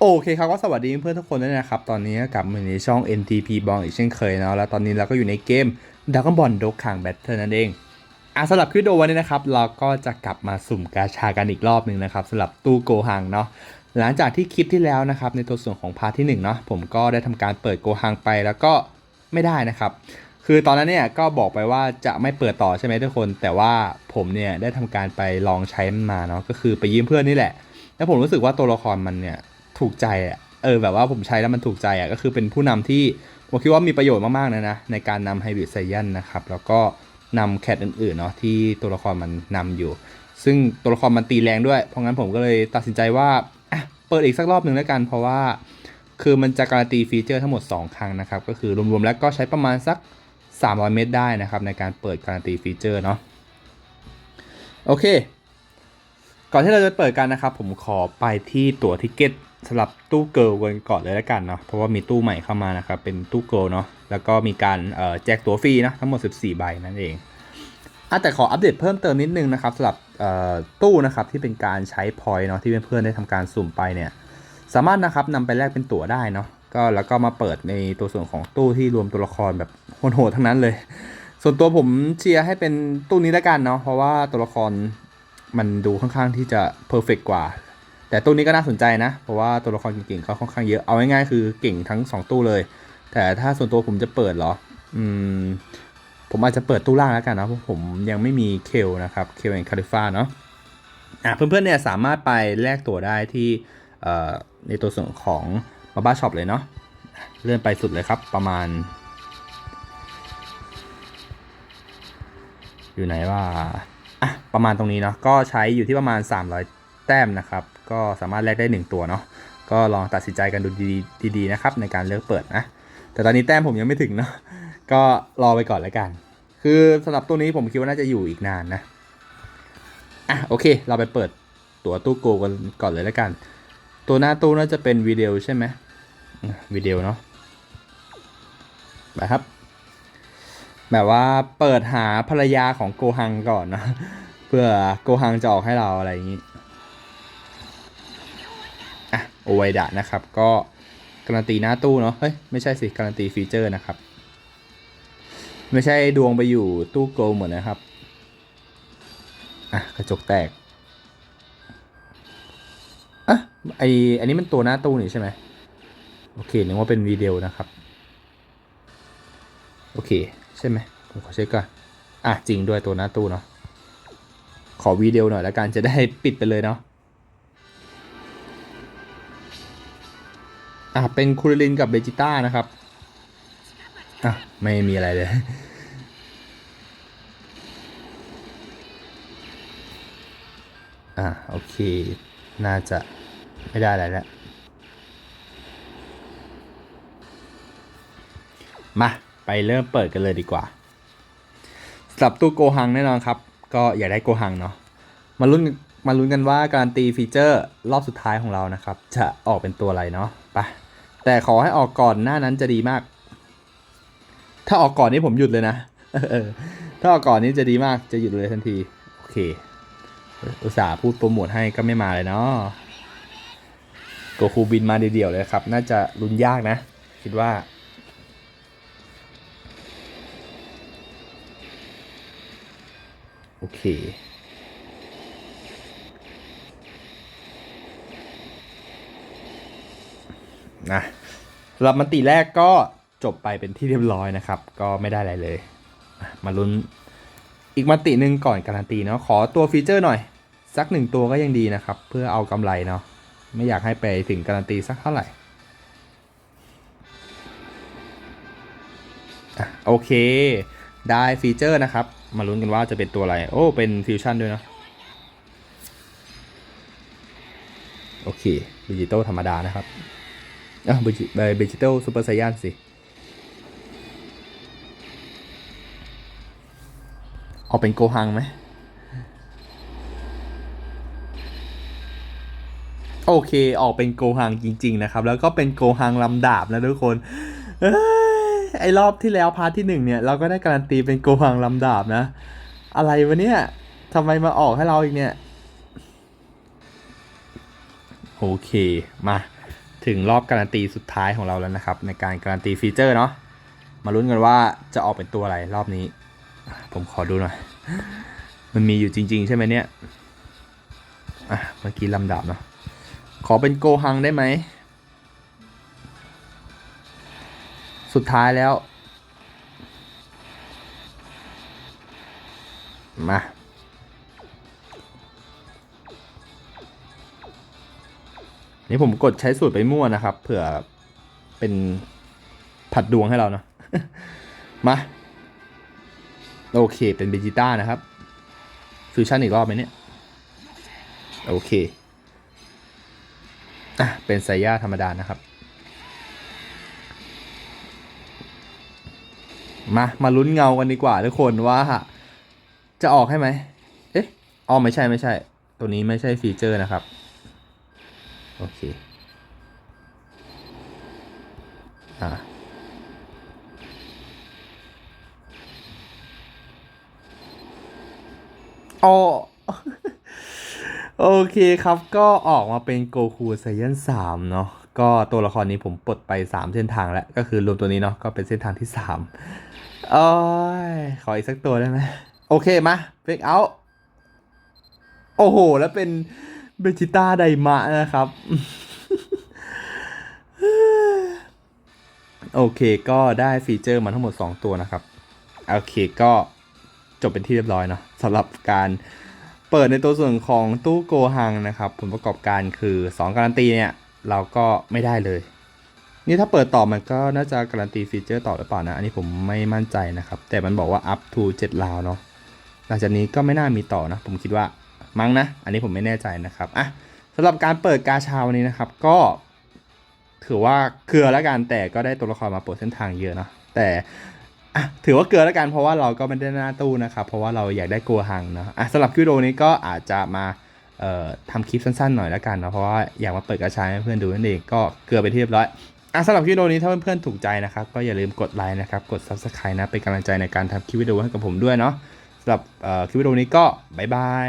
โอเคครับก็สวัสดีเพื่อนทุกคนด้วยนะครับ ตอนนี้กลับมาในช่อง NTP บองอีกเช่นเคยเนาะแล้วตอนนี้เราก็อยู่ในเกมดักกบอลดกขังแบทเทิลนั่นเองอะสำหรับคลิปโดวันนี้นะครับ เราก็จะกลับมาสุ่มกาชากันอีกรอบหนึ่งนะครับสำหรับตู้โกหังเนาะหลังจากที่คลิปที่แล้วนะครับ ในตัวส่วนของพาร์ทที่หนึ่งเนาะผมก็ได้ทำการเปิดโกหังไปแล้วก็ไม่ได้นะครับ คือตอนนั้นเนี่ยก็บอกไปว่าจะไม่เปิดต่อใช่ไหมทุกคน แต่ว่าผมเนี่ยได้ทำการไปลองใช้มันมาเนาะก็คือไปยืมเพื่อนนี่แหละ แล้วผมรู้สึกว่าตัวละครมันเนี่ย ถูกใจอะเออแบบว่าผมใช้แล้วมันถูกใจอะก็คือเป็นผู้นำที่ผมคิดว่ามีประโยชน์มากๆนะนะในการนำไฮบริดไซยันนะครับแล้วก็นำแคทอื่นๆเนาะที่ตัวละครมันนำอยู่ ซึ่งตัวละครมันตีแรงด้วย เพราะงั้นผมก็เลยตัดสินใจว่าเปิดอีกสักรอบหนึ่งแล้วกัน เพราะว่าคือมันจะการันตีฟีเจอร์ทั้งหมด 2 ครั้งนะครับ ก็คือรวมๆแล้วก็ใช้ประมาณสัก 300 เมตรได้นะครับ ในการเปิดการันตีฟีเจอร์เนาะโอเค ก่อนที่เราจะเปิดกันนะครับ ผมขอไปที่ตั๋วทิเก็ต สำหรับตู้เกิลกันก่อนเลยแล้วกันเนาะเพราะว่ามีตู้ใหม่เข้ามานะครับเป็นตู้เกิลเนาะแล้วก็มีการแจกตั๋วฟรีนะทั้งหมด 14 ใบนั่นเองอะแต่ขออัปเดตเพิ่มเติมนิดนึงนะครับสำหรับตู้นะครับที่เป็นการใช้พอยต์เนาะที่เพื่อนๆได้ทำการสุ่มไปเนี่ยสามารถนะครับนำไปแลกเป็นตั๋วได้เนาะก็แล้วก็มาเปิดในตัวส่วนของตู้ที่รวมตัวละครแบบโหดๆทั้งนั้นเลย ส่วนตัวผมเชียร์ให้เป็นตู้นี้แล้วกันเนาะเพราะว่าตัวละครมันดูค่อนข้างที่จะเพอร์เฟกกว่า แต่ตู้นี้ก็น่าสนใจนะ เพราะว่าตัวละครเก่งๆเขาค่อนข้างเยอะ เอาง่ายๆคือเก่งทั้ง 2 ตู้เลย แต่ถ้าส่วนตัวผมจะเปิดเหรอ อืม ผมอาจจะเปิดตู้ล่างแล้วกันนะเพราะผมยังไม่มีเคลนะครับเคลแอนคาริฟาเนาะอะเพื่อนๆเนี่ยสามารถไปแลกตั๋วได้ที่เอ่อในตัวส่วนของมาบ้าช็อปเลยเนาะเลื่อนไปสุดเลยครับ ประมาณ อยู่ไหนว่าอะประมาณตรงนี้เนาะก็ใช้อยู่ที่ประมาณ 300 แต้มนะครับ ก็สามารถแลกได้ 1 ตัวเนาะก็ลองตัดสินใจกันดูดีๆนะครับในการเลือกเปิดนะ แต่ตอนนี้แต้มผมยังไม่ถึงเนาะก็รอไปก่อนแล้วกัน คือสำหรับตัวนี้ผมคิดว่าน่าจะอยู่อีกนานนะอะโอเค เราไปเปิดตัวตู้โกกันก่อนเลยแล้วกัน ตัวหน้าตู้น่าจะเป็นวิดีโอใช่ไหมวิดีโอเนาะไปครับ แบบว่าเปิดหาภรรยาของโกฮังก่อนนะเพื่อโกฮังจะออกให้เราอะไรอย่างนี้ ไวดะนะครับ ก็การันตีหน้าตู้เนาะเฮ้ยไม่ใช่สิการันตีฟีเจอร์นะครับ ไม่ใช่ดวงไปอยู่ตู้โกลเหมือนนะครับอะกระจกแตกอะไออันนี้มันตัวหน้าตู้นี่ใช่ไหมโอเคนึกว่าเป็นวิดีโอนะครับ โอเค ใช่ไหมผมขอเช็คก่อนอะจริงด้วยตัวหน้าตู้เนาะขอวิดีโอหน่อยแล้วกันจะได้ปิดไปเลยเนาะ อะเป็นคูริลินกับเบจิต้านะครับอะไม่มีอะไรเลยอะโอเค น่าจะไม่ได้อะไรแล้วมา ไปเริ่มเปิดกันเลยดีกว่าสำหรับตู้โกหังแน่นอนครับ ก็อยากได้โกหังเนาะมาลุ้นมาลุ้นกันว่าการตีฟีเจอร์รอบสุดท้ายของเรานะครับ จะออกเป็นตัวอะไรเนาะไป แต่ขอให้ออกก่อนหน้านั้นจะดีมาก ถ้าออกก่อนนี่ผมหยุดเลยนะถ้าออกก่อนนี่จะดีมากจะหยุดเลยทันที โอเค อุตส่าห์พูดโปรโมทให้ก็ไม่มาเลยเนาะโกคูบินมาเดี่ยวๆเลยครับ น่าจะลุ้นยากนะ คิดว่าโอเค นะสำหรับมันติแรกก็จบไปเป็นที่เรียบร้อยนะครับ ก็ไม่ได้อะไรเลย มาลุ้นอีกมันติหนึ่งก่อนการันตีเนาะขอตัวฟีเจอร์หน่อย สักหนึ่งตัวก็ยังดีนะครับ เพื่อเอากำไรเนาะไม่อยากให้ไปถึงการันตีสักเท่าไหร่โอเค ได้ฟีเจอร์นะครับ มาลุ้นกันว่าจะเป็นตัวอะไร โอ้ เป็นฟิวชั่นด้วยเนาะโอเคดิจิตอลธรรมดานะครับ อะดิจิตลซูเปอร์ไซยันสิออกเป็นโกฮังไหม โอเค ออกเป็นโกฮังจริง ๆ นะครับ แล้วก็เป็นโกฮังลำดาบนะทุกคนอ้ยไอรอบที่แล้วพาร์ทที่หนึ่งเนี่ย เราก็ได้การันตีเป็นโกฮังลำดาบนะ อะไรวะเนี่ยทำไมมาออกให้เราอีกเนี่ย โอเค มา ถึงรอบการันตีสุดท้ายของเราแล้วนะครับ ในการการันตีฟีเจอร์เนาะมาลุ้นกันว่าจะออกเป็นตัวอะไรรอบนี้ ผมขอดูหน่อย มันมีอยู่จริง ๆ ใช่ไหมเนี่ยอะเมื่อกี้ลำดับเนาะขอเป็นโกฮังได้ไหม สุดท้ายแล้ว มา นี่ผมกดใช้สูตรไปมั่วนะครับ เผื่อเป็นผัดดวงให้เราเนาะมาโอเค เป็นเบจิต้านะครับฟิวชั่นอีกรอบไหมเนี่ย โอเคอะเป็นไซย่าธรรมดานะครับ มา มาลุ้นเงากันดีกว่าทุกคนว่า จะออกให้ไหม เอ๊ะอ๋อไม่ใช่ไม่ใช่ ตัวนี้ไม่ใช่ฟีเจอร์นะครับ โอเค อ่าอ๋อโอเคครับก็ออกมาเป็นโกคูไซยันสามเนาะก็ตัวละครนี้ผมปลดไป 3 เส้นทางแล้ว ก็คือรวมตัวนี้เนาะก็เป็นเส้นทางที่3โอ้ยขออีกสักตัวได้ไหมโอเคมาเฟกเอาโอ้โห แล้วเป็น เบจิต้าไดมะนะครับ โอเคก็ได้ฟีเจอร์มาทั้งหมด 2 ตัวนะครับ โอเคก็จบเป็นที่เรียบร้อยเนาะสำหรับการเปิดในตัวส่วนของตู้โกฮังนะครับ ผลประกอบการคือ 2 การันตีเนี่ย เราก็ไม่ได้เลย นี่ถ้าเปิดต่อมันก็น่าจะการันตีฟีเจอร์ต่อหรือเปล่านะ อันนี้ผมไม่มั่นใจนะครับ แต่มันบอกว่า up to 7ลาวเนาะหลังจากนี้ก็ไม่น่ามีต่อนะ ผมคิดว่า มั้งนะ อันนี้ผมไม่แน่ใจนะครับอะสำหรับการเปิดกาชาวันนี้นะครับ ก็ถือว่าเกลือแล้วกันแต่ก็ได้ตัวละครมาเปิดเส้นทางเยอะเนาะแต่อะถือว่าเกลือแล้วกันเพราะว่าเราก็ไม่ได้หน้าตู้นะครับ เพราะว่าเราอยากได้กลัวหังเนาะอะสำหรับคลิปวิดีโอนี้ก็อาจจะมาเอ่อทำคลิปสั้นๆหน่อยแล้วกันเนาะเพราะว่าอยากมาเปิดกระชายให้เพื่อนดูนั่นเองก็เกลือไปที่เรียบร้อยอะสำหรับคลิปวิดีโอนี้ถ้าเพื่อนๆถูกใจนะครับ ก็อย่าลืมกดไลค์นะครับ กด subscribe นะเป็นกำลังใจในการทำคลิปวิดีโอให้กับผมด้วยเนาะสำหรับคลิปวิดีโอนี้ก็บ๊ายบาย